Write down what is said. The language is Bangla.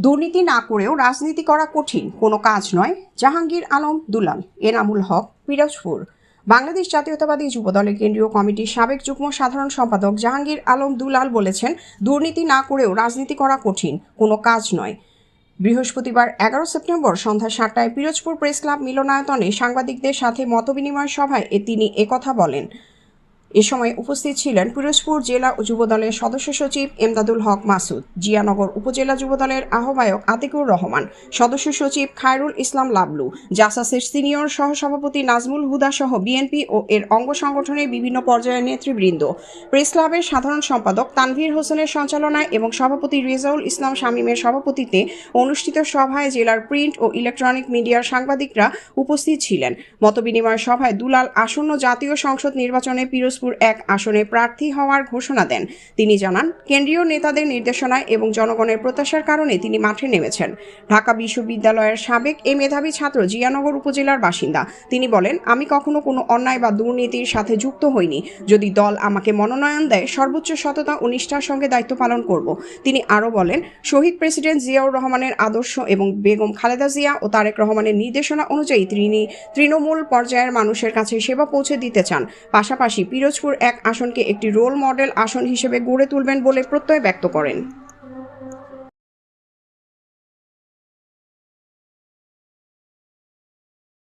দুর্নীতি না করেও রাজনীতি করা কঠিন। কোনো কাজ নয়। জাহাঙ্গীর আলম দুলাল, এনামুল হক, পিরোজপুর। বাংলাদেশ জাতীয়তাবাদী যুবদলের কেন্দ্রীয় কমিটির সাবেক যুগ্ম সাধারণ সম্পাদক জাহাঙ্গীর আলম দুলাল বলেছেন, দুর্নীতি না করেও রাজনীতি করা কঠিন, কোনো কাজ নয়। বৃহস্পতিবার এগারো সেপ্টেম্বর সন্ধ্যা সাতটায় পিরোজপুর প্রেস ক্লাব মিলনায়তনে সাংবাদিকদের সাথে মতবিনিময় সভায় এ তিনি একথা বলেন। এ সময় উপস্থিত ছিলেন পিরোজপুর জেলা যুবদলের সদস্য সচিব এমদাদুল হক মাসুদ, জিয়ানগর উপজেলা যুবদলের আহ্বায়ক আতিকুর রহমান, সদস্য সচিব খায়রুল ইসলাম লাবলু, জাসাসের সিনিয়র সহসভাপতি নাজমুল হুদা সহ বিএনপি ও এর অঙ্গ সংগঠনের বিভিন্ন পর্যায়ের নেতৃবৃন্দ। প্রেস ক্লাবের সাধারণ সম্পাদক তানভীর হোসেনের সঞ্চালনায় এবং সভাপতি রেজাউল ইসলাম শামীমের সভাপতিত্বে অনুষ্ঠিত সভায় জেলার প্রিন্ট ও ইলেকট্রনিক মিডিয়ার সাংবাদিকরা উপস্থিত ছিলেন। মতবিনিময় সভায় দুলাল আসন্ন জাতীয় সংসদ নির্বাচনে পিরোজপুর এক আসনে প্রার্থী হওয়ার ঘোষণা দেন। তিনি জানান, কেন্দ্রীয় নেতাদের নির্দেশনায় এবং জনগণের প্রত্যাশার কারণে তিনি মাঠে নেমেছেন। ঢাকা বিশ্ববিদ্যালয়ের সাবেক এ মেধাবী ছাত্র জিয়ানগর উপজেলার বাসিন্দা। তিনি বলেন, আমি কখনো কোনো অন্যায় বা দুর্নীতির সাথে যুক্ত হইনি। যদি দল আমাকে মনোনয়ন দেয়, সর্বোচ্চ সততা ও নিষ্ঠার সঙ্গে দায়িত্ব পালন করব। তিনি আরও বলেন, শহীদ প্রেসিডেন্ট জিয়াউর রহমানের আদর্শ এবং বেগম খালেদা জিয়া ও তারেক রহমানের নির্দেশনা অনুযায়ী তিনি তৃণমূল পর্যায়ের মানুষের কাছে সেবা পৌঁছে দিতে চান। পাশাপাশি পিরোজপুর এক আসনকে একটি রোল মডেল আসন হিসেবে গড়ে তুলবেন বলে প্রত্যয় ব্যক্ত করেন।